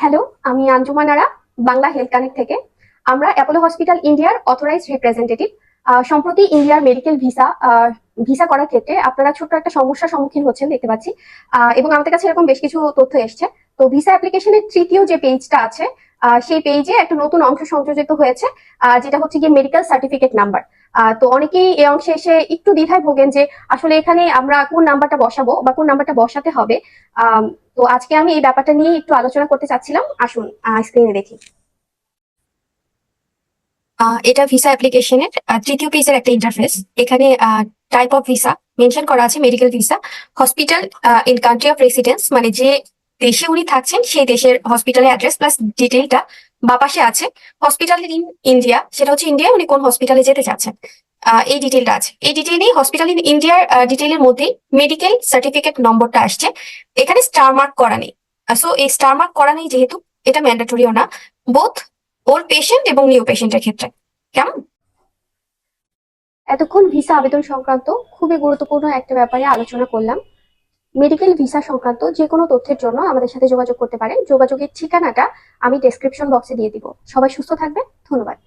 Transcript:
Hello আমি Anjuman Ara Bangla health connect থেকে। আমরা অ্যাপোলো হসপিটাল ইন্ডিয়ার অথরাইজ রিপ্রেজেন্টেটিভ সম্প্রতি ইন্ডিয়ার মেডিকেল ভিসা ভিসা করার ক্ষেত্রে আপনারা ছোট্ট একটা সমস্যার সম্মুখীন হচ্ছেন, দেখতে পাচ্ছি। এবং আমাদের কাছে এরকম বেশ কিছু তথ্য এসছে। তো ভিসা অ্যাপ্লিকেশনের তৃতীয় যে পেজটা আছে সেই পেজে একটা নতুন অংশ সংযোজিত হয়েছে যেটা হচ্ছে গিয়ে মেডিকেল সার্টিফিকেট নাম্বার তো অনেকেই এই অংশে এসে একটু দ্বিধায় ভোগেন যে আসলে এখানে আমরা কোন নাম্বারটা বসাবো বা কোন নাম্বারটা বসাতে হবে। তো আজকে আমি এই ব্যাপারটা নিয়ে একটু আলোচনা করতে চাচ্ছিলাম। আসুন স্ক্রিনে দেখি। এটা ভিসা অ্যাপ্লিকেশনের তৃতীয় পেজের একটা ইন্টারফেস এখানে টাইপ অফ ভিসা মেনশন করা আছে medical visa hospital in country of residence মানে যে দেশে উনি থাকছেন, সেই দেশের হসপিটালের অ্যাড্রেস প্লাস ডিটেলটা বা পাশে আছে হসপিটাল ইন ইন্ডিয়া সেটা হচ্ছে ইন্ডিয়া উনি কোন হসপিটালে যেতে চাচ্ছেন। এই ডিটেলটা আছে। এই ডিটেলেই হসপিটাল ইন ইন্ডিয়ার ডিটেলের মধ্যেই মেডিকেল সার্টিফিকেট নম্বরটা আসছে। এখানে স্টার মার্ক করা নেই। সো এই স্টার মার্ক করা নেই যেহেতু, এটা ম্যান্ডেটরিও না। বোথ ওল্ড পেশেন্ট এবং নিউ পেশেন্টের ক্ষেত্রে। কেমন? এতক্ষণ ভিসা আবেদন সংক্রান্ত খুবই গুরুত্বপূর্ণ একটা ব্যাপারে আলোচনা করলাম। মেডিকেল ভিসা সংক্রান্ত যে কোনো তথ্যের জন্য আমাদের সাথে যোগাযোগ করতে পারেন। যোগাযোগের ঠিকানাটা আমি ডেসক্রিপশন বক্সে দিয়ে দিব। সবাই সুস্থ থাকবে ধন্যবাদ।